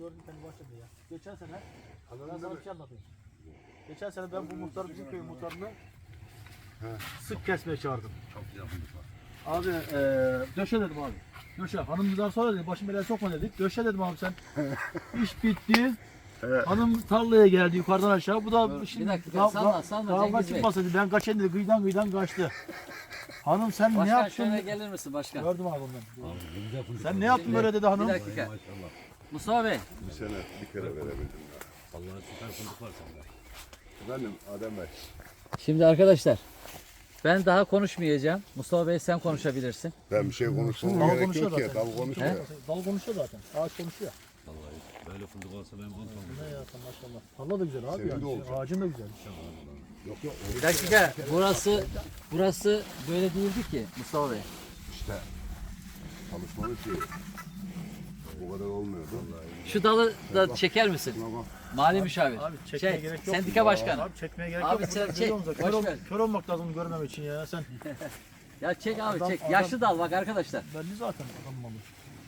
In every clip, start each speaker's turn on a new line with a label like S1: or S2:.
S1: gördüm kendi bahçede ya. Geçen sene ben sana bir şey anlatayım. Geçen sene ben bu muhtarı bizim köyün muhtarını sık kesmeye çağırdım.
S2: Çok güzel var.
S1: Abi eee döşe dedim abi. Döşe. Hanım bizden sonra dedi başım belaya sokma dedik. Döşe dedim abi sen. İş bitti.
S2: Evet.
S1: Hanım tarlaya geldi yukarıdan aşağı. Bu da
S3: Dur,
S1: şimdi
S3: bir dakika, salma, salma
S1: kavga
S3: Cengiz Bey.
S1: çıkmasa dedi. Ben kaçayım dedi. Kıyıdan kıyıdan kaçtı. Hanım sen ne
S3: Başkan
S1: yaptın?
S3: şöyle gelir misin başkan?
S1: Gördüm abi ondan.
S2: Güzel
S1: Sen ne yaptın böyle dedi hanım.
S3: Bir dakika.
S2: Maşallah.
S3: Mustafa Bey,
S4: Bir sene bir kere verebildim ya.
S2: Vallahi süper fındık var sende.
S4: Efendim Adem Bey.
S3: şimdi arkadaşlar ben daha konuşmayacağım. Mustafa Bey sen konuşabilirsin.
S4: Ben bir şey konuşmam
S1: Dal
S4: gerek
S1: konuşuyor
S4: yok ki.
S1: zaten.
S4: Dal konuşmuyor.
S1: Dal konuşuyor zaten. Ağaç konuşuyor.
S2: Vallahi böyle fındık olsa ben konuşmam.
S1: Ne ya sen maşallah. Tarla da güzel abi.
S4: Senin de
S1: Yani.
S4: olacak.
S1: Ağacın da güzel.
S4: Yok yok.
S3: Bir dakika. Burası burası böyle değildi ki Mustafa Bey.
S4: İşte çalışmanın şeyi. Bu kadar olmuyordu.
S3: Şu dalı da çeker misin?
S4: Ama
S3: Mali müşavir.
S1: Abi çekmeye
S3: Şey,
S1: gerek yok.
S3: sendika başkanı.
S1: Abi çekmeye gerek
S3: Abi
S1: yok.
S3: sen çek,
S1: Kör, ol- kör olmak lazım görmem için ya. Sen
S3: Ya çek abi
S1: Adam-
S3: çek.
S1: adam-
S3: Yaşlı dal bak arkadaşlar.
S1: belli zaten adam malı.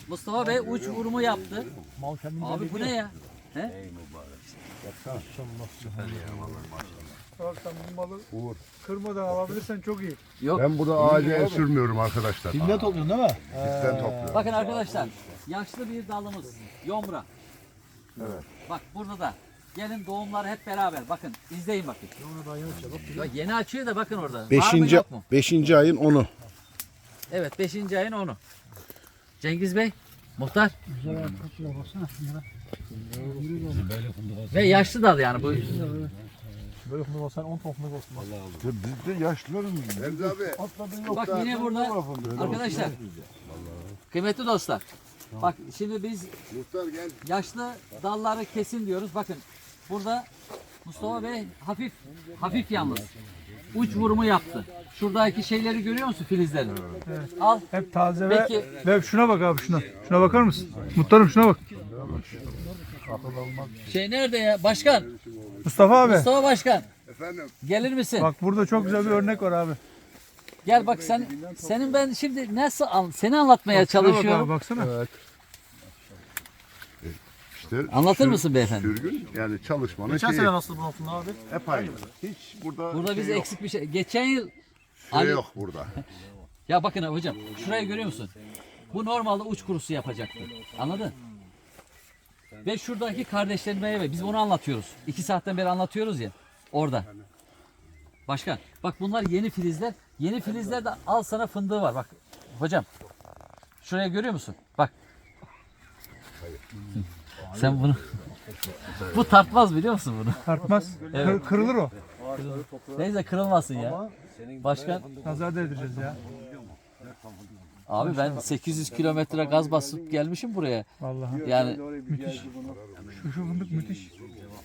S3: Mustafa Bey uç vurumu yaptı.
S1: Mal kendini
S3: Abi bu ne ya? He?
S2: Ey mübarek.
S5: Bak sen bu malı
S4: Uğur.
S5: kırmadan alabilirsen çok iyi.
S3: Yok.
S4: Ben burada ağaca el sürmüyorum arkadaşlar.
S1: Filmde topluyorsun değil mi?
S4: Bizden topluyorum.
S3: Bakın arkadaşlar. Yaşlı bir dalımız. Yomra.
S4: Evet.
S3: Bak burada da. Gelin doğumlar hep beraber. Bakın izleyin bakın.
S1: Onu daha yeni açıyor. Bak
S3: Ya yeni açıyor da bakın orada. Var mı
S4: Beşinci,
S3: yok mu?
S4: beşinci ayın onu.
S3: Evet 5. ayın 10'u. Cengiz Bey, muhtar ve yaşlı dal yani bu.
S1: Böyle fındık olsan 10 ton fındık olsun.
S2: vallahi olur.
S4: Biz de yaşlılarız. Remzi abi. Atladın yok
S3: Bak yine burada arkadaşlar. Kıymetli dostlar. Bak şimdi biz
S4: Muhtar gel.
S3: yaşlı dalları kesin diyoruz. Bakın burada Mustafa Bey hafif hafif yalnız. Uç vurumu yaptı. Şuradaki şeyleri görüyor musun filizleri? Al.
S5: Hep taze ve,
S3: Peki
S5: ve şuna bak abi şuna. Şuna bakar mısın? Muhtarım şuna bak.
S3: şey nerede ya? Başkan.
S5: Mustafa abi.
S3: Mustafa Başkan.
S4: Efendim.
S3: Gelir misin?
S5: Bak burada çok güzel bir örnek var abi.
S3: Gel bak sen senin ben şimdi nasıl an, seni anlatmaya
S5: Şuna bak
S3: çalışıyorum.
S5: abi baksana.
S4: İşte
S3: Anlatır
S4: sür-
S3: mısın beyefendi?
S4: Sürgün yani çalışmanın
S1: Geçen
S4: şeyi.
S1: sene nasıl bu fındık abi?
S4: Hep aynı. Hiç burada,
S3: Burada
S4: şey
S3: biz
S4: yok.
S3: eksik bir şey. Geçen yıl
S4: Şey
S3: Ali-
S4: yok burada.
S3: ya bakın hocam şurayı görüyor musun? Bu normalde uç kurusu yapacaktı. Anladın? Ve şuradaki kardeşlerime ve biz bunu anlatıyoruz. İki saatten beri anlatıyoruz ya orada. Başkan bak bunlar yeni filizler. Yeni filizler de al sana fındığı var bak. Hocam şuraya görüyor musun? Bak. Sen bunu bu tartmaz biliyor musun bunu?
S5: Tartmaz.
S3: Evet.
S5: Kır- kırılır o.
S3: Neyse kırılmasın ya. Başkan
S5: Nazar değdireceğiz ya.
S3: Abi ben 800 kilometre gaz basıp gelmişim buraya.
S5: Vallahi.
S3: Yani
S5: Müthiş. Şu, fındık müthiş.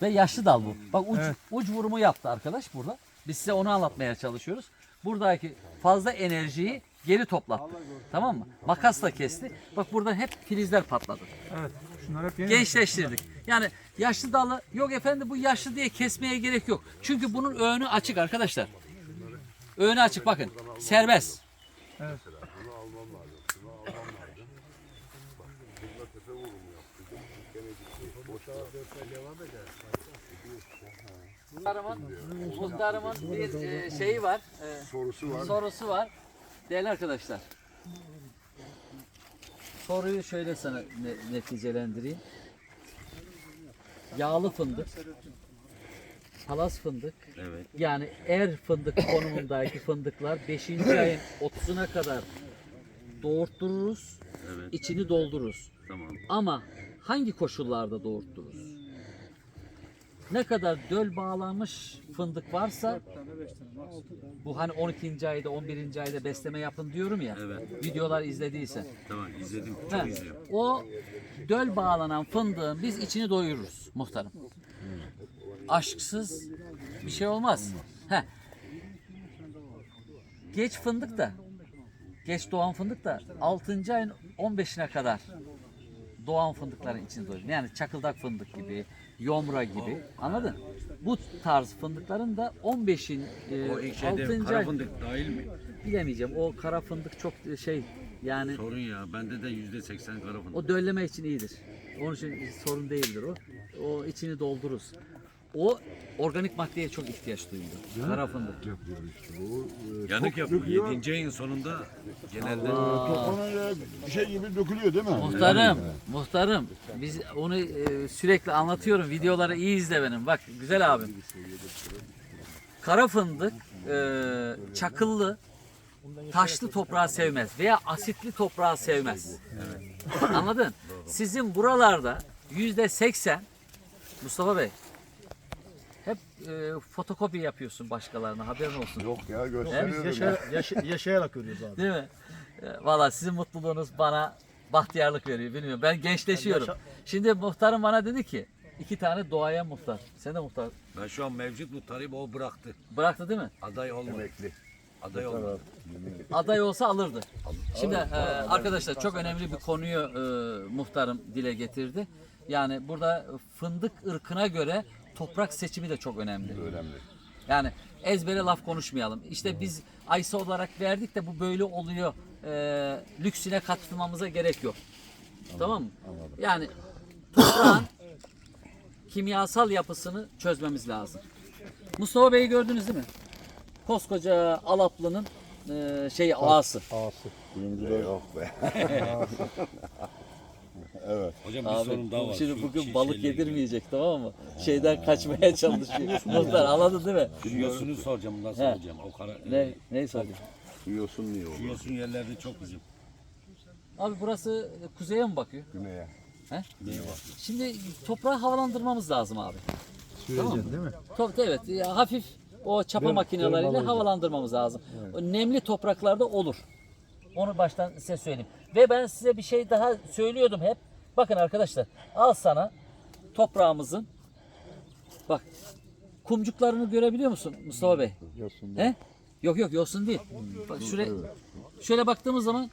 S3: ve yaşlı dal bu. Bak uç,
S5: Evet.
S3: uç vurumu yaptı arkadaş burada. Biz size onu anlatmaya çalışıyoruz. Buradaki fazla enerjiyi geri toplattı. Tamam mı? Makasla kesti. Bak burada hep filizler patladı.
S5: Evet. Şunlar hep yeni.
S3: Gençleştirdik. Yani yaşlı dalı yok efendim bu yaşlı diye kesmeye gerek yok. Çünkü bunun önü açık arkadaşlar. Önü açık bakın. Serbest.
S5: Evet.
S3: Muhtarımın, muhtarımın bir e, şeyi var. e,
S4: Sorusu var.
S3: sorusu var. Değerli arkadaşlar. Soruyu şöyle sana ne- neticelendireyim. Yağlı fındık, palas fındık,
S2: Evet.
S3: yani er fındık konumundaki fındıklar 5. ayın 30'una kadar doğurttururuz,
S2: Evet.
S3: içini doldururuz.
S2: Tamam.
S3: Ama hangi koşullarda doğurttururuz? Ne kadar döl bağlanmış fındık varsa bu hani 12. ayda 11. ayda besleme yapın diyorum ya.
S2: Evet.
S3: Videolar izlediysen.
S2: Tamam izledim. Çok
S3: Ha,
S2: izliyorum.
S3: o döl bağlanan fındığın biz içini doyururuz muhtarım. Aşksız bir şey olmaz. Heh. Geç fındık da geç doğan fındık da 6. ayın 15'ine kadar doğan fındıkların içini doyurur. Yani çakıldak fındık gibi, yomra gibi. Anladın? Bu tarz fındıkların da 15'in e,
S2: O şeyde
S3: 6.
S2: kara fındık dahil mi?
S3: bilemeyeceğim. O kara fındık çok şey yani
S2: Sorun ya. Bende de yüzde seksen kara fındık.
S3: o dölleme için iyidir. Onun için sorun değildir o. O içini doldururuz. O organik maddeye çok ihtiyaç duyuyor. Kara fındık.
S4: Yapıyor işte. O, e,
S2: Yanık
S4: çok
S2: yapıyor.
S4: döküyor.
S2: Yedinci ayın sonunda genelde
S4: Toplanınca bir şey gibi dökülüyor değil mi?
S3: Muhtarım, muhtarım. Biz onu e, sürekli anlatıyorum. Videoları iyi izle benim. Bak güzel abim. Kara fındık e, çakıllı, taşlı toprağı sevmez veya asitli toprağı sevmez. Anladın? Sizin buralarda yüzde seksen Mustafa Bey e, fotokopi yapıyorsun başkalarına haberin olsun.
S4: Yok ya
S1: Biz
S4: gösteriyorum. ya.
S1: yaşayarak, yaşa- yaşayarak görüyoruz abi.
S3: Değil mi? E, Valla sizin mutluluğunuz bana bahtiyarlık veriyor. Bilmiyorum. Ben gençleşiyorum.
S1: Yaşa-
S3: Şimdi muhtarım bana dedi ki iki tane doğaya muhtar. Sen de muhtar.
S2: ben şu an mevcut muhtarıyım o bıraktı.
S3: Bıraktı değil mi?
S2: Aday olmadı.
S4: Emekli.
S2: Aday olmadı.
S3: Aday olsa alırdı. Şimdi e, arkadaşlar çok önemli bir konuyu e, muhtarım dile getirdi. Yani burada fındık ırkına göre toprak seçimi de çok önemli.
S4: Önemli.
S3: Yani ezbere laf konuşmayalım. İşte biz aysa olarak verdik de bu böyle oluyor. E, lüksüne katılmamıza gerek yok. Tamam mı? Yani toprağın kimyasal yapısını çözmemiz lazım. Mustafa Bey'i gördünüz değil mi? Koskoca Alaplı'nın e, şey ağası.
S4: Ağası. De yok be.
S2: Hocam bir
S3: Abi
S2: sorun daha var.
S3: şimdi bugün balık
S2: şeyle
S3: yedirmeyecek tamam mı? Şeyden kaçmaya çalışıyor. Muhtar anladın değil mi?
S2: Şu yosunu soracağım nasıl
S3: He.
S2: hocam? O kara,
S3: Ne, neyi sorayım?
S4: Duyuyorsun niye
S2: Şu
S4: olur?
S2: yosun yerlerde çok bizim.
S3: Abi burası kuzeye mi bakıyor?
S4: Güneye.
S2: Neye var?
S3: Şimdi toprağı havalandırmamız lazım abi.
S1: Söyleyeceksin değil mi?
S3: Tabii evet ya, hafif o çapa makineleriyle havalandırmamız lazım. O nemli topraklarda olur. Onu baştan size söyleyeyim. Ve ben size bir şey daha söylüyordum hep. Bakın arkadaşlar al sana toprağımızın bak kumcuklarını görebiliyor musun Mustafa Bey?
S4: Yosun
S3: He? Yok yok yosun değil. Bak şuraya şöyle baktığımız zaman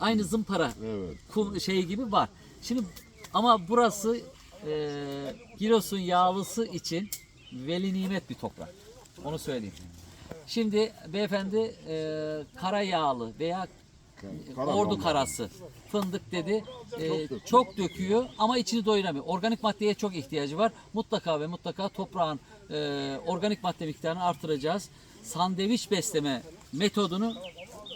S3: aynı zımpara
S4: Evet.
S3: kum şeyi gibi var. Şimdi ama burası e, Giresun yağlısı için veli nimet bir toprak. Onu söyleyeyim. Şimdi beyefendi e, kara yağlı veya
S4: Kara
S3: ordu
S4: normal.
S3: karası fındık dedi. E, çok döküyor ama içini doyuramıyor. Organik maddeye çok ihtiyacı var. Mutlaka ve mutlaka toprağın e, organik madde miktarını artıracağız. Sandviç besleme metodunu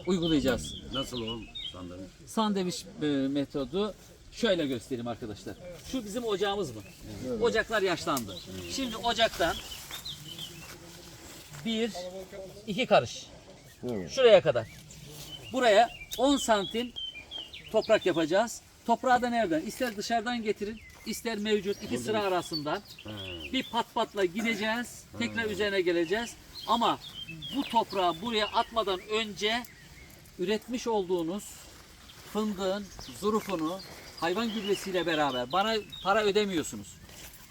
S3: uygulayacağız
S2: Nasıl o sandalye?
S3: sandviç e, metodu şöyle göstereyim arkadaşlar. Şu bizim ocağımız mı? Ocaklar yaşlandı. Şimdi ocaktan bir, iki karış.
S4: Evet.
S3: Şuraya kadar. Buraya 10 santim toprak yapacağız. Toprağı da nereden? İster dışarıdan getirin, ister mevcut iki sıra arasından bir pat patla gideceğiz. Tekrar üzerine geleceğiz. Ama bu toprağı buraya atmadan önce üretmiş olduğunuz fındığın zurufunu hayvan gübresiyle beraber bana para ödemiyorsunuz.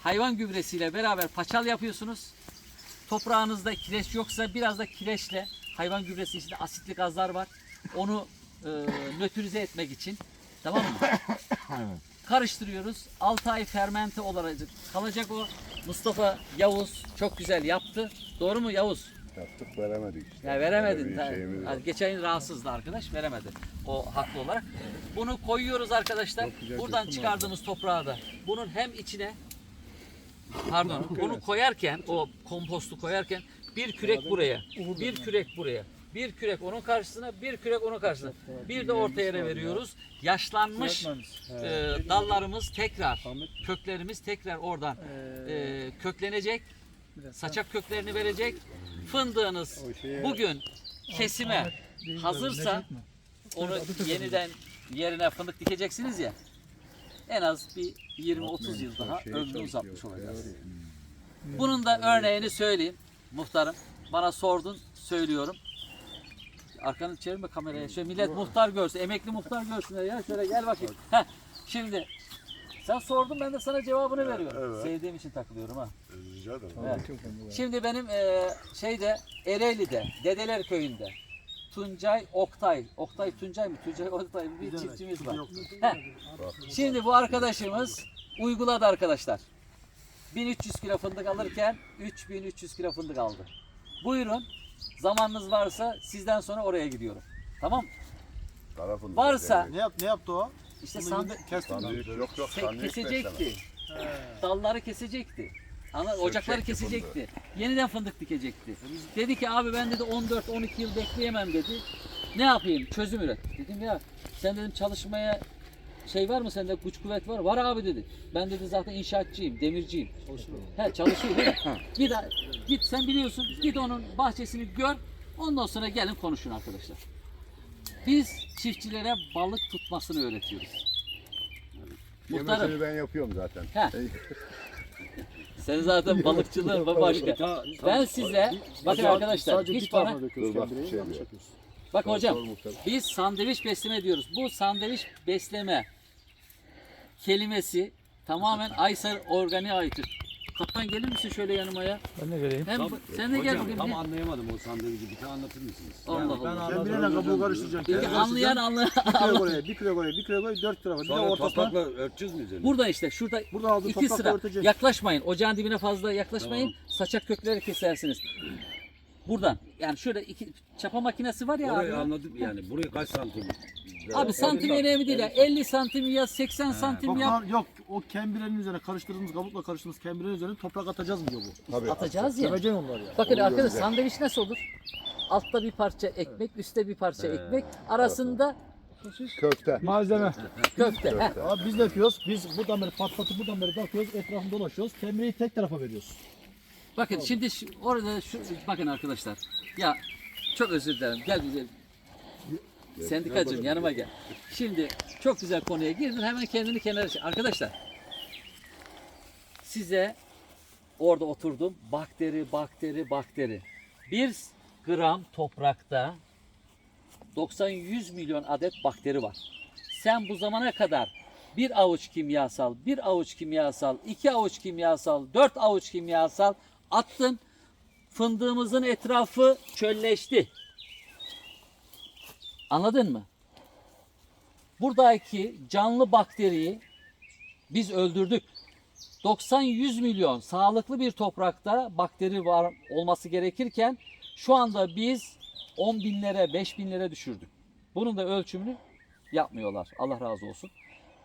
S3: Hayvan gübresiyle beraber paçal yapıyorsunuz. Toprağınızda kireç yoksa biraz da kireçle hayvan gübresi içinde asitli gazlar var. Onu e, nötrize etmek için tamam mı? Karıştırıyoruz. 6 ay fermente olarak kalacak o. Mustafa Yavuz çok güzel yaptı. Doğru mu Yavuz?
S4: Yaptık veremedik işte.
S3: Ya veremedin. Ta-
S4: var.
S3: Geçen yıl rahatsızdı arkadaş veremedi. O haklı olarak. Bunu koyuyoruz arkadaşlar. Buradan çıkardığımız toprağı da bunun hem içine pardon bunu koyarken o kompostu koyarken bir kürek buraya, bir kürek buraya, bir kürek onun karşısına, bir kürek onun karşısına. Bir de orta yere veriyoruz. Yaşlanmış e, dallarımız tekrar, köklerimiz tekrar oradan e, köklenecek. Saçak köklerini verecek. Fındığınız bugün kesime hazırsa onu yeniden yerine fındık dikeceksiniz ya. En az bir 20-30 yıl daha ömrünü uzatmış olacağız. Bunun da örneğini söyleyeyim. Muhtarım bana sordun söylüyorum. Arkanı çevirme kameraya. Şöyle millet muhtar görsün. Emekli muhtar görsünler ya. Şöyle gel bakayım. Heh, şimdi sen sordun ben de sana cevabını veriyorum.
S4: evet.
S3: Sevdiğim için takılıyorum ha.
S4: Rica ederim.
S3: Evet. Şimdi benim e, şeyde Ereğli'de, Dedeler Köyü'nde Tuncay Oktay, Oktay Tuncay mı? Tuncay Oktay mı? Bir çiftçimiz var. Heh. Şimdi bu arkadaşımız uyguladı arkadaşlar. 1300 kilo fındık alırken 3300 kilo fındık aldı. Buyurun. Zamanınız varsa sizden sonra oraya gidiyorum. Tamam mı?
S4: Tarafın
S3: Varsa
S1: Ne, yap, ne yaptı o?
S3: İşte sandı,
S4: Sandviç yok yok sandviç besleme.
S3: kesecekti. Dalları kesecekti. Anladın? Ocakları kesecekti. Yeniden fındık dikecekti. Dedi ki abi ben dedi 14-12 yıl bekleyemem dedi. Ne yapayım? Çözüm üret. Dedim ya sen dedim çalışmaya şey var mı sende güç kuvvet var? Var abi dedi. Ben dedi zaten inşaatçıyım, demirciyim. He çalışıyor değil mi? git, git sen biliyorsun. Git onun bahçesini gör. Ondan sonra gelin konuşun arkadaşlar. Biz çiftçilere balık tutmasını öğretiyoruz. Muhtarım
S4: Yemesini ben yapıyorum zaten.
S3: He. sen zaten balıkçılığın başka. Ben size bakın arkadaşlar hiç bana
S4: Dur bak, şey
S1: yanlış
S4: diyor.
S3: Bak hocam biz sandviç besleme diyoruz. Bu sandviç besleme kelimesi tamamen Aysar Organi'ye aittir. Kaptan gelir misin şöyle yanıma ya?
S5: Ben de vereyim.
S3: Hem sen de gel
S2: Hocam
S3: bugün.
S2: tam anlayamadım o sandviçi. Bir tane anlatır mısınız?
S3: Allah Allah.
S1: Ben bileyle kabuğu karıştıracağım.
S3: Peki anlayan anlayan.
S1: Bir kilo oraya, bir kilo oraya, bir kilo oraya, dört tarafa. Bir de
S2: Sonra
S1: ortasına.
S2: toprakla örteceğiz mi üzerine?
S3: Burada işte şurada
S1: Burada aldığı
S3: iki
S1: toprakla
S3: sıra.
S1: örteceğiz.
S3: Yaklaşmayın. Ocağın dibine fazla yaklaşmayın. Saçak kökleri kesersiniz. Buradan. Yani şöyle iki çapa makinesi var ya
S2: Orayı
S3: abi.
S2: anladım yani. Burayı kaç santim?
S3: Abi santim önemli değil ya. 50 santim ya 80 santim yap.
S1: Yok, yok o kembirenin üzerine karıştırdığımız kabukla karıştırdığımız kembirenin üzerine toprak atacağız diyor bu.
S4: Tabii.
S3: Atacağız ya.
S1: Seveceksin onları ya.
S3: Bakın
S4: göreceğiz.
S3: sandviç nasıl olur? Altta bir parça ekmek, üstte bir parça ekmek, arasında
S4: Köfte.
S5: Malzeme.
S3: köfte. Heh.
S1: Abi biz ne yapıyoruz? Biz buradan beri patlatıp buradan beri bakıyoruz, etrafını dolaşıyoruz. Kembireyi tek tarafa veriyoruz.
S3: Bakın şimdi orada şu bakın arkadaşlar. Ya çok özür dilerim. Gel güzel. Sendikacım yanıma gel. Şimdi çok güzel konuya girdin hemen kendini kenara çek. Arkadaşlar size orada oturdum. Bakteri, bakteri, bakteri. Bir gram toprakta 90-100 milyon adet bakteri var. Sen bu zamana kadar bir avuç kimyasal, bir avuç kimyasal, iki avuç kimyasal, dört avuç kimyasal attın. Fındığımızın etrafı çölleşti. Anladın mı? Buradaki canlı bakteriyi biz öldürdük. 90-100 milyon sağlıklı bir toprakta bakteri var olması gerekirken şu anda biz 10 binlere 5 binlere düşürdük. Bunun da ölçümünü yapmıyorlar. Allah razı olsun.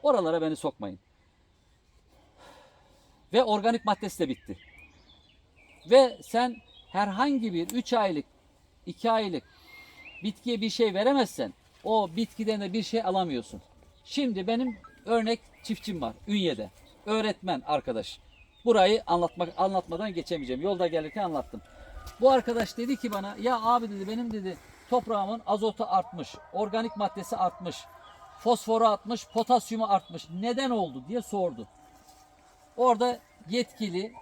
S3: Oralara beni sokmayın. Ve organik maddesi de bitti. Ve sen herhangi bir 3 aylık, 2 aylık bitkiye bir şey veremezsen o bitkiden de bir şey alamıyorsun. Şimdi benim örnek çiftçim var Ünye'de. Öğretmen arkadaş. Burayı anlatmak anlatmadan geçemeyeceğim. Yolda gelirken anlattım. Bu arkadaş dedi ki bana ya abi dedi benim dedi toprağımın azotu artmış, organik maddesi artmış, fosforu artmış, potasyumu artmış. Neden oldu diye sordu. Orada yetkili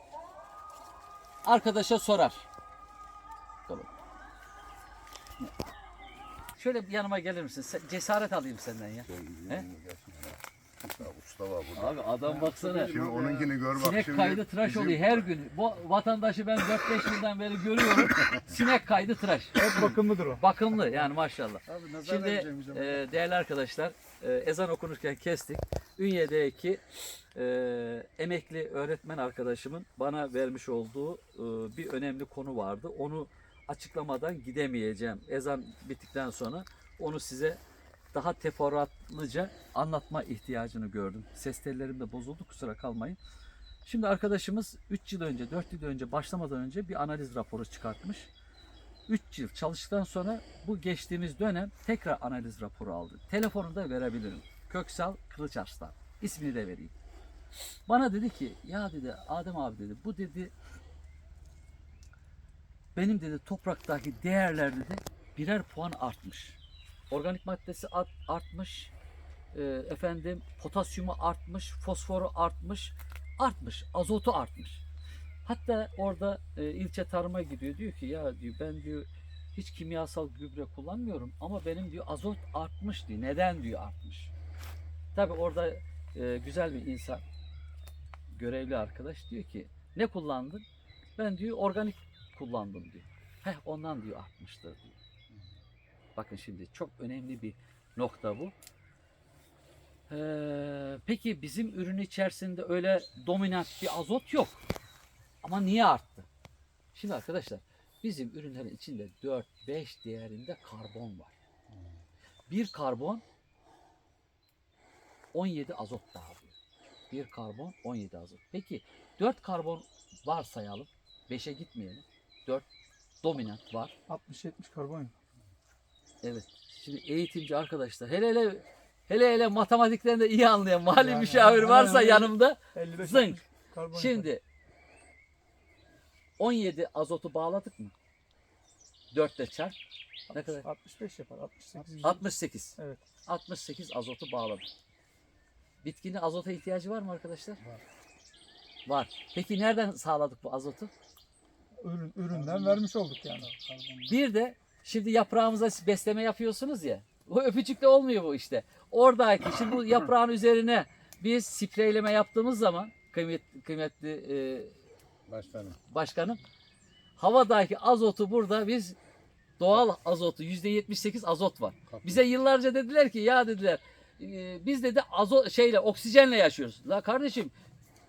S3: arkadaşa sorar. Bakalım. Şöyle bir yanıma gelir misin? Sen- Cesaret alayım senden ya. He?
S4: Ya Usta var burada.
S3: Abi adam baksana.
S4: Şimdi onunkini gör bak
S3: Sinek
S4: şimdi.
S3: kaydı tıraş
S4: bizim-
S3: oluyor her gün. Bu vatandaşı ben 4-5 yıldan beri görüyorum. Sinek kaydı tıraş.
S5: Hep bakımlıdır o.
S3: Bakımlı yani maşallah. Şimdi e, değerli arkadaşlar e, ezan okunurken kestik. Ünye'deki e, emekli öğretmen arkadaşımın bana vermiş olduğu e, bir önemli konu vardı. Onu açıklamadan gidemeyeceğim. Ezan bittikten sonra onu size daha teferruatlıca anlatma ihtiyacını gördüm. Ses tellerim de bozuldu kusura kalmayın. Şimdi arkadaşımız 3 yıl önce, 4 yıl önce başlamadan önce bir analiz raporu çıkartmış. 3 yıl çalıştıktan sonra bu geçtiğimiz dönem tekrar analiz raporu aldı. Telefonu da verebilirim. Köksal Kılıç Arslan. İsmini de vereyim. Bana dedi ki ya dedi Adem abi dedi bu dedi benim dedi topraktaki değerler dedi birer puan artmış. Organik maddesi art- artmış. e, efendim potasyumu artmış, fosforu artmış, artmış, azotu artmış. Hatta orada e, ilçe tarıma gidiyor diyor ki ya diyor ben diyor hiç kimyasal gübre kullanmıyorum ama benim diyor azot artmış diyor. Neden diyor artmış. Tabi orada e, güzel bir insan görevli arkadaş diyor ki ne kullandın? Ben diyor organik kullandım diyor. Heh ondan diyor artmıştır diyor. Bakın şimdi çok önemli bir nokta bu. Ee, peki bizim ürün içerisinde öyle dominant bir azot yok. Ama niye arttı? Şimdi arkadaşlar bizim ürünlerin içinde 4-5 değerinde karbon var. Bir karbon 17 azot dağılıyor. Bir karbon 17 azot. Peki 4 karbon varsayalım. 5'e gitmeyelim. 4 dominant var.
S5: 60-70 karbon.
S3: Evet. Şimdi eğitimci arkadaşlar hele hele hele hele matematikten de iyi anlayan mali
S5: Yani,
S3: müşavir varsa
S5: aynen.
S3: yanımda
S5: 55
S3: Zınk. Şimdi 17 azotu bağladık mı? 4 ile çarp. Ne kadar?
S5: 65 yapar. 68.
S3: 68.
S5: Evet.
S3: 68 azotu bağladık. Bitkinin azota ihtiyacı var mı arkadaşlar?
S5: Var.
S3: Var. Peki nereden sağladık bu azotu?
S5: Ürün, üründen vermiş olduk yani.
S3: Bir de şimdi yaprağımıza besleme yapıyorsunuz ya. O öpücükle olmuyor bu işte. Oradaki şimdi bu yaprağın üzerine biz spreyleme yaptığımız zaman kıymetli, kıymetli e,
S4: Başkanım.
S3: başkanım havadaki azotu burada biz doğal azotu %78 azot var. Bize yıllarca dediler ki ya dediler e, biz dedi azot şeyle oksijenle yaşıyoruz. La kardeşim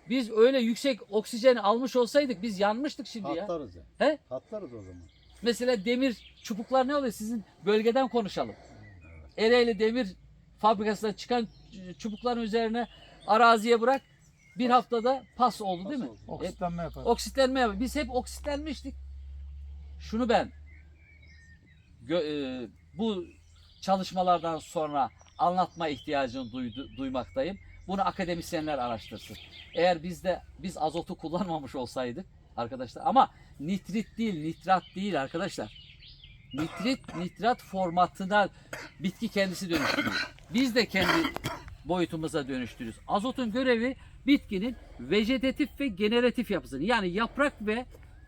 S3: biz öyle yüksek oksijeni almış olsaydık biz yanmıştık şimdi ya.
S4: Patlarız ya.
S3: He?
S4: Patlarız o zaman.
S3: Mesela demir çubuklar ne oluyor? Sizin bölgeden konuşalım. Ereğli demir fabrikasından çıkan çubukların üzerine araziye bırak. Bir haftada pas oldu değil mi? E,
S5: Oksitlenme yapar.
S3: oksitlenme yapıyor. Biz hep oksitlenmiştik. Şunu ben e, bu çalışmalardan sonra anlatma ihtiyacını duydu, duymaktayım. Bunu akademisyenler araştırsın. Eğer biz de biz azotu kullanmamış olsaydık arkadaşlar ama nitrit değil, nitrat değil arkadaşlar. Nitrit, nitrat formatına bitki kendisi dönüştürüyor. Biz de kendi boyutumuza dönüştürüyoruz. Azotun görevi bitkinin vejetatif ve generatif yapısını yani yaprak ve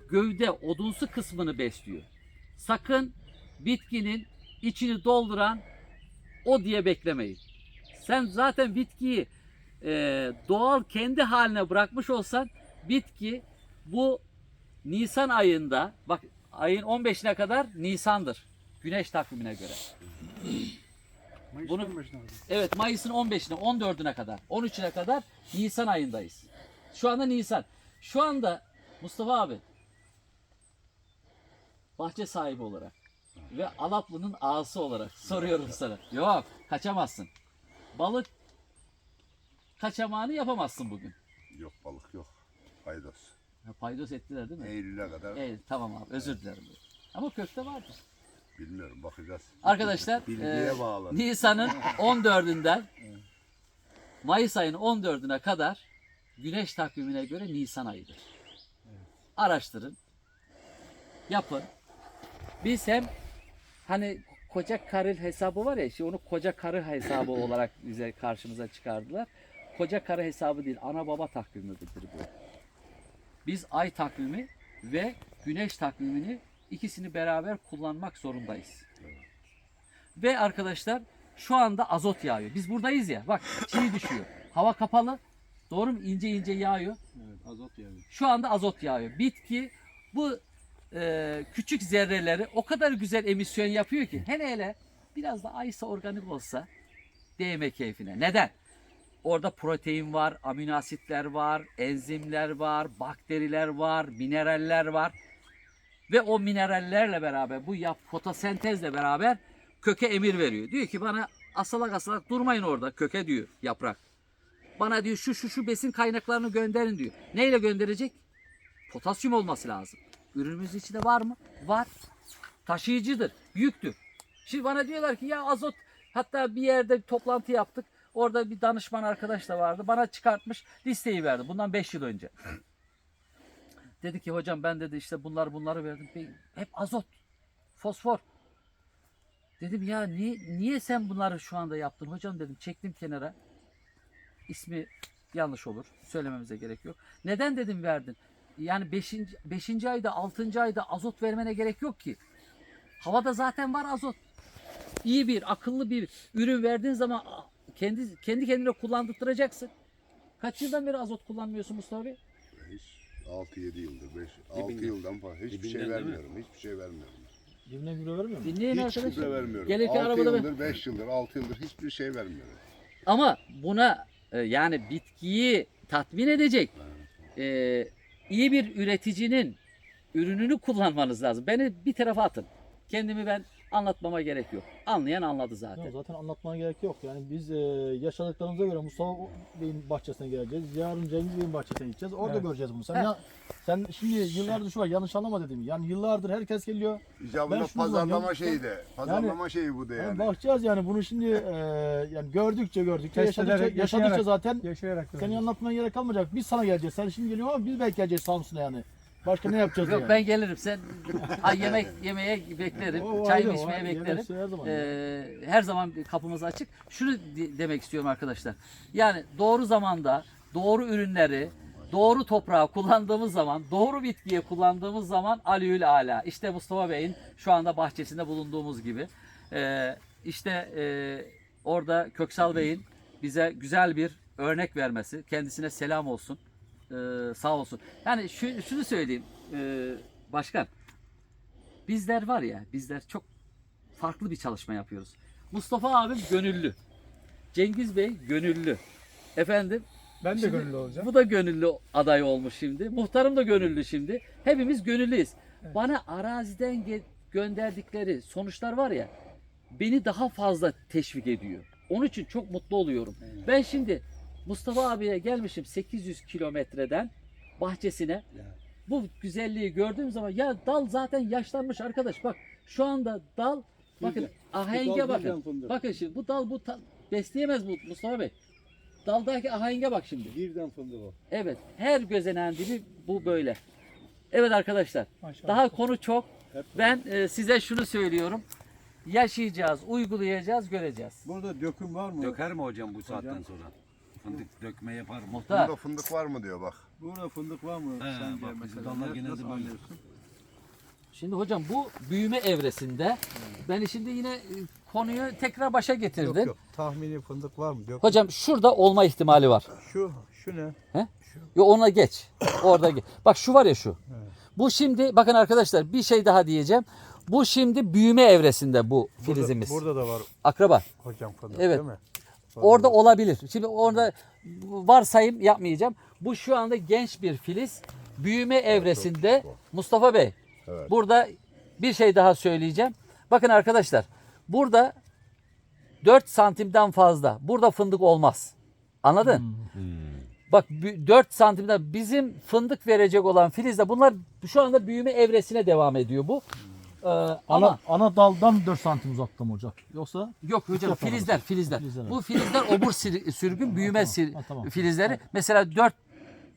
S3: gövde odunsu kısmını besliyor. Sakın bitkinin içini dolduran o diye beklemeyin. Sen zaten bitkiyi e, doğal kendi haline bırakmış olsan bitki bu Nisan ayında bak ayın 15'ine kadar Nisan'dır. Güneş takvimine göre. Bunu Evet Mayıs'ın 15'ine 14'üne kadar 13'üne kadar Nisan ayındayız. Şu anda Nisan. Şu anda Mustafa abi bahçe sahibi olarak ve Alaplı'nın ağası olarak soruyorum sana. Yok kaçamazsın. Balık kaçamağını yapamazsın bugün.
S4: Yok balık yok. Haydos.
S3: Ha, Paydos ettiler değil mi?
S4: Eylül'e kadar
S3: Evet tamam abi özür dilerim. Ama köfte vardı.
S4: Bilmiyorum bakacağız.
S3: Arkadaşlar
S4: Bilgiye
S3: e,
S4: bağlı.
S3: Nisan'ın 14'ünden Mayıs ayının 14'üne kadar güneş takvimine göre Nisan ayıdır. Araştırın. Yapın. Biz hem hani koca karı hesabı var ya işte onu koca karı hesabı olarak bize karşımıza çıkardılar. Koca karı hesabı değil ana baba takvimidir bu. Biz ay takvimi ve güneş takvimini ikisini beraber kullanmak zorundayız. Ve arkadaşlar şu anda azot yağıyor. Biz buradayız ya. Bak çiğ düşüyor. Hava kapalı. Doğru mu? İnce ince yağıyor.
S2: Azot yani.
S3: Şu anda azot yağıyor. Bitki bu e, küçük zerreleri o kadar güzel emisyon yapıyor ki. Hele hele biraz da aysa organik olsa değme keyfine. Neden? Orada protein var, amino asitler var, enzimler var, bakteriler var, mineraller var. Ve o minerallerle beraber bu yap fotosentezle beraber köke emir veriyor. Diyor ki bana asalak asalak durmayın orada köke diyor yaprak. Bana diyor şu şu şu besin kaynaklarını gönderin diyor. Neyle gönderecek? Potasyum olması lazım. Ürünümüz içinde var mı? Var. Taşıyıcıdır, yüktür. Şimdi bana diyorlar ki ya azot hatta bir yerde bir toplantı yaptık. Orada bir danışman arkadaş da vardı. Bana çıkartmış listeyi verdi. Bundan 5 yıl önce. Dedi ki hocam ben dedi işte bunlar bunları verdim. Hep azot, fosfor. Dedim ya niye, niye sen bunları şu anda yaptın hocam dedim. Çektim kenara. İsmi yanlış olur. Söylememize gerek yok. Neden dedim verdin? Yani 5. 5. ayda 6. ayda azot vermene gerek yok ki. Havada zaten var azot. İyi bir, akıllı bir ürün verdiğin zaman kendi kendi kendine kullandırtacaksın. Kaç yıldan beri azot kullanmıyorsun Mustafa Bey?
S4: Hiç 6-7 yıldır, 5, 6
S2: Dibinden.
S4: yıldan falan hiçbir
S2: Dibinden
S4: şey
S2: değil mi?
S4: vermiyorum. Hiçbir şey vermiyorum.
S1: Dibine gübre vermiyor mu?
S3: Dinleyin
S4: Hiç
S3: arkadaşlar.
S4: gübre vermiyorum.
S3: Gelirken
S4: 6
S3: arabada ben-
S4: yıldır, 5 yıldır, 6 yıldır hiçbir şey vermiyorum.
S3: Ama buna e, yani bitkiyi tatmin edecek e, iyi bir üreticinin ürününü kullanmanız lazım. Beni bir tarafa atın. Kendimi ben Anlatmama gerek yok. Anlayan anladı zaten.
S1: Ya zaten anlatmana gerek yok. Yani biz e, yaşadıklarımıza göre Mustafa Bey'in bahçesine geleceğiz. Yarın Cengiz Bey'in bahçesine gideceğiz. Orada
S5: Evet.
S1: göreceğiz bunu. Sen ya sen şimdi yıllardır şu var yanlış anlama dedim. Yani yıllardır herkes geliyor.
S4: İcabında
S1: Ben
S4: pazarlama
S1: zannediyorum.
S4: şeyi de. Pazarlama şeyi bu da
S1: Yani
S4: yani.
S1: bakacağız yani bunu şimdi e, yani gördükçe gördükçe
S5: Test
S1: yaşadıkça,
S5: ederek,
S1: yaşadıkça
S5: yaşayarak.
S1: zaten
S5: Yaşayarak
S1: senin anlatmana gerek kalmayacak. Biz sana geleceğiz. Sen şimdi geliyorsun ama biz belki geleceğiz Samsun'a yani. Başka ne yapacağız
S3: Yok
S1: yani?
S3: ben gelirim. Sen ha, yemek yemeye beklerim.
S1: O
S3: Çayımı
S1: ayrı, o
S3: içmeye
S1: ayrı.
S3: beklerim.
S1: Şey her zaman.
S3: Ee, her zaman kapımız açık. Şunu de- demek istiyorum arkadaşlar. Yani doğru zamanda doğru ürünleri doğru toprağı kullandığımız zaman, doğru bitkiye kullandığımız zaman aliyül ala. İşte Mustafa Bey'in şu anda bahçesinde bulunduğumuz gibi. Ee, işte e, orada Köksal Bey'in bize güzel bir örnek vermesi. Kendisine selam olsun. Ee, sağ olsun. Yani şu, şunu söyleyeyim. Ee, başkan. Bizler var ya, bizler çok farklı bir çalışma yapıyoruz. Mustafa abim gönüllü. Cengiz Bey gönüllü. Efendim
S5: Ben de
S3: Şimdi
S5: gönüllü olacağım.
S3: bu da gönüllü aday olmuş şimdi. Muhtarım da gönüllü şimdi. Hepimiz gönüllüyüz. Bana araziden gönderdikleri sonuçlar var ya beni daha fazla teşvik ediyor. Onun için çok mutlu oluyorum. Ben şimdi Mustafa abiye gelmişim 800 kilometreden bahçesine. Bu güzelliği gördüğüm zaman ya dal zaten yaşlanmış arkadaş. Bak şu anda dal bakın ahenge bakın. Bakın şimdi bu dal bu ta- besleyemez bu Mustafa Bey. Daldaki ahenge bak şimdi.
S2: Birden fındık o.
S3: Evet, her gözenen dibi bu böyle. Evet arkadaşlar,
S5: Maşallah.
S3: daha konu çok. Ben e, size şunu söylüyorum. Yaşayacağız, uygulayacağız, göreceğiz.
S6: Burada döküm var mı?
S2: Döker mi hocam bu saatten sonra? Fındık dökme yapar mı?
S3: Muhtar,
S4: Burada fındık var mı diyor bak.
S6: Burada fındık var mı?
S2: He,
S6: Sence
S2: bak bizim dallar
S6: ne-
S2: genelde
S6: nasıl
S2: böyle.
S6: anlıyorsun?
S3: şimdi hocam bu büyüme evresinde ben şimdi yine e, konuyu tekrar başa getirdim.
S6: Yok yok. Tahmini fındık var mı? Döküm.
S3: Hocam şurada olma ihtimali var.
S6: Şu, şu ne?
S3: Yo ona geç. Orada geç. Bak şu var ya şu. Bu şimdi bakın arkadaşlar bir şey daha diyeceğim. Bu şimdi büyüme evresinde bu filizimiz.
S6: Burada, burada da var
S3: Akraba.
S6: hocam fındık
S3: Evet.
S6: değil mi?
S3: Orada olabilir. Şimdi orada varsayım yapmayacağım. Bu şu anda genç bir filiz. Büyüme evresinde Mustafa Bey.
S4: Evet.
S3: Burada bir şey daha söyleyeceğim. Bakın arkadaşlar. Burada 4 santimden fazla. Burada fındık olmaz. Anladın? Bak 4 santimden bizim fındık verecek olan filizde bunlar şu anda büyüme evresine devam ediyor bu. Ee, ama
S1: Ana, ana daldan 4 santim uzakta mı olacak? Yoksa
S3: Yok hocam filizler filizler.
S1: Filizler,
S3: Bu filizler obur sürgün büyüme
S1: tamam,
S3: sir-
S1: ha, tamam.
S3: filizleri. Mesela 4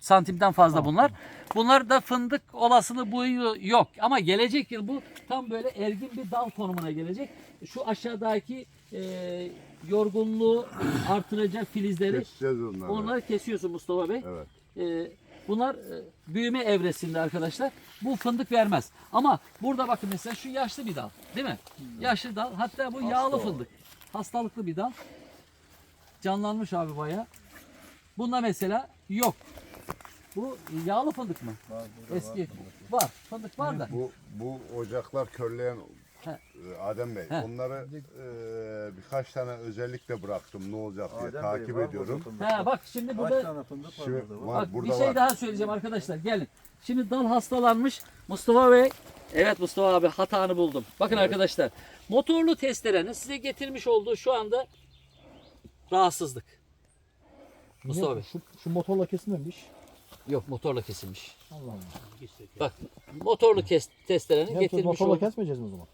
S3: santimden fazla bunlar. Bunlar da fındık olasılığı bu yıl yok. Ama gelecek yıl bu tam böyle ergin bir dal konumuna gelecek. Şu aşağıdaki e, yorgunluğu artıracak filizleri
S4: Keseceğiz onları.
S3: onları kesiyorsun Mustafa Bey.
S4: Evet.
S3: E, bunlar e, büyüme evresinde arkadaşlar. Bu fındık vermez. Ama burada bakın mesela şu yaşlı bir dal. Değil mi? Yaşlı dal. Hatta bu yağlı fındık. Hastalıklı bir dal. Canlanmış abi baya. Bunda mesela yok. Bu yağlı fındık mı? Eski. Var. Fındık var da.
S4: Bu bu ocaklar körleyen
S3: He.
S4: e, Adem Bey.
S3: He.
S4: Onları e, birkaç tane özellikle bıraktım ne olacak diye
S6: Adem Bey,
S4: takip
S6: mı
S4: ediyorum.
S3: Ha bak şimdi
S6: Kaç
S3: burada
S6: tane fındık var
S4: Şimdi var,
S3: Bak
S4: burada
S3: bir şey
S4: var.
S3: daha söyleyeceğim arkadaşlar gelin. Şimdi dal hastalanmış. Mustafa Bey. Evet Mustafa abi hatanı buldum. Bakın arkadaşlar. Motorlu testerenin size getirmiş olduğu şu anda rahatsızlık. Mustafa Bey.
S1: şu, şu motorla kesilmemiş.
S3: Yok motorla kesilmiş.
S1: Allah Allah.
S3: Bak motorlu kes, testerenin getirmiş
S1: motorla
S3: olduğu.
S1: kesmeyeceğiz mi o zaman?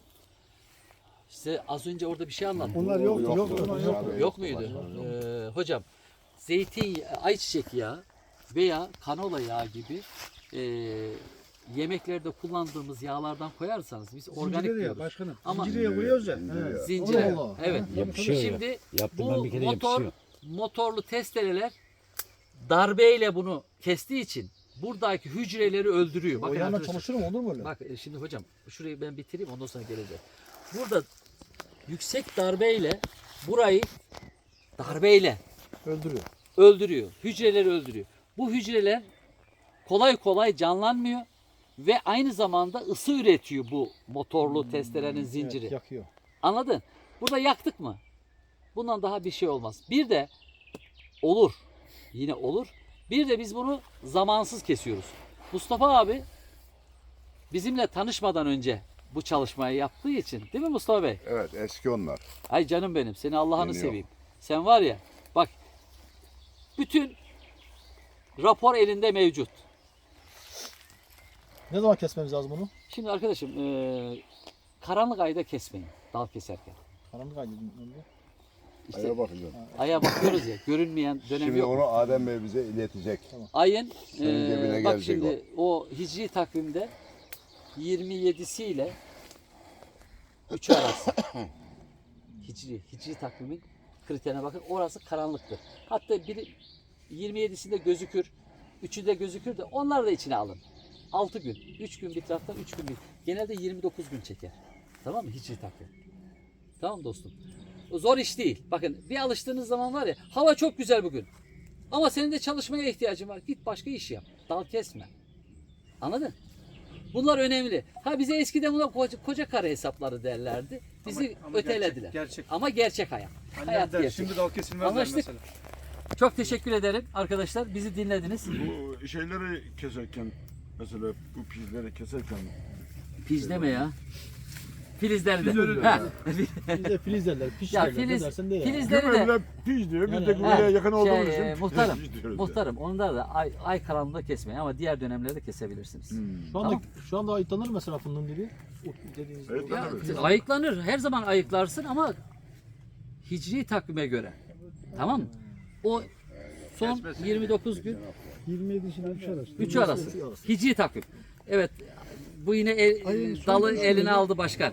S3: Size az önce orada bir şey anlattım.
S1: Bunlar yok yok yok.
S4: yok,
S1: yok.
S4: yok.
S3: Muydu? Ee, hocam zeytin, ayçiçek yağı veya kanola yağı gibi e, yemeklerde kullandığımız yağlardan koyarsanız biz organik
S6: Zincire ya
S3: diyoruz.
S6: başkanım.
S3: Ama
S6: Zincireye koyuyoruz ya.
S4: Zincire.
S3: zincire.
S1: Allah Allah.
S3: Evet.
S2: Yapışıyor ya.
S3: Şimdi
S2: Yaptım
S3: bu
S2: bir kere
S3: motor
S2: yapışıyor.
S3: motorlu testereler darbeyle bunu kestiği için buradaki hücreleri öldürüyor.
S1: O
S3: Bakın
S1: yandan
S3: arkadaşlar.
S1: çalışır mı olur mu öyle?
S3: Bak e, şimdi hocam şurayı ben bitireyim ondan sonra geleceğim. Burada yüksek darbeyle burayı darbeyle
S1: Öldürüyor.
S3: öldürüyor. Hücreleri öldürüyor. Bu hücreler kolay kolay canlanmıyor ve aynı zamanda ısı üretiyor bu motorlu testerenin zinciri.
S1: Evet, yakıyor.
S3: Anladın? Burada yaktık mı? Bundan daha bir şey olmaz. Bir de olur. Yine olur. Bir de biz bunu zamansız kesiyoruz. Mustafa abi bizimle tanışmadan önce bu çalışmayı yaptığı için. Değil mi Mustafa Bey?
S4: Evet eski onlar.
S3: Ay canım benim seni Allah'ını
S4: Yeni
S3: seveyim. Sen var ya bak bütün rapor elinde mevcut.
S1: Ne zaman kesmemiz lazım bunu?
S3: Şimdi arkadaşım eee, karanlık ayda kesmeyin dal keserken.
S1: Karanlık aydı. önce.
S3: İşte
S4: Aya bakacağım.
S3: aya bakıyoruz ya görünmeyen dönemi
S4: Şimdi
S3: yok.
S4: onu Adem Bey bize iletecek.
S3: Ayın
S4: Senin cebine
S3: bak
S4: gelecek
S3: şimdi o. hicri takvimde 27'si ile 3 arası. hicri, hicri takvimin kriterine bakın orası karanlıktır. Hatta biri 27'sinde gözükür, 3'ü de gözükür de onlar da içine alın. 6 gün, 3 gün bir taraftan 3 gün bir. Genelde 29 gün çeker. Tamam mı? Hicri takvim. Tamam dostum. Zor iş değil. Bakın bir alıştığınız zaman var ya hava çok güzel bugün. Ama senin de çalışmaya ihtiyacın var. Git başka iş yap. Dal kesme. Anladın? Bunlar önemli. Ha bize eskiden bunlar koca, koca kare hesapları derlerdi. Bizi
S6: Ama- ama
S3: ötelediler.
S6: gerçek- gerçek.
S3: Ama gerçek hayat.
S6: Annem
S3: hayat
S6: der,
S3: gerçek.
S6: şimdi dal kesilmez
S3: Anlaştık.
S6: mesela.
S3: Çok teşekkür ederim arkadaşlar. Bizi dinlediniz.
S7: Bu şeyleri keserken mesela bu pizleri keserken
S3: Pijleme ya. Filizleri de. Ha.
S1: Biz de filiz derler, piş
S3: ya
S1: derler. Ne
S3: filiz,
S1: dersen de ya.
S3: filizleri de.
S7: Gübrele piz diyor. Biz
S1: Yani-
S7: de
S3: Ha,
S7: gübreye yakın olduğumuz
S3: şey,
S7: için
S3: e, muhtarım,
S7: diyoruz ya.
S3: muhtarım. Onda da ay, ay karanlığında kesmeyin ama diğer dönemlerde kesebilirsiniz.
S7: Hmm.
S1: Şu anda,
S3: Tamam.
S1: şu anda ayıklanır mesela fındığın dibi. O Dediğiniz
S7: Evet,
S3: Ya,
S7: tabii.
S3: ayıklanır. Her zaman ayıklarsın ama hicri takvime göre. Tamam mı? O son 29 gün
S1: 27 ile 3 arası.
S3: 3 arası. Hicri takvim. Evet. Bu yine el- dalı eline aldı başkan.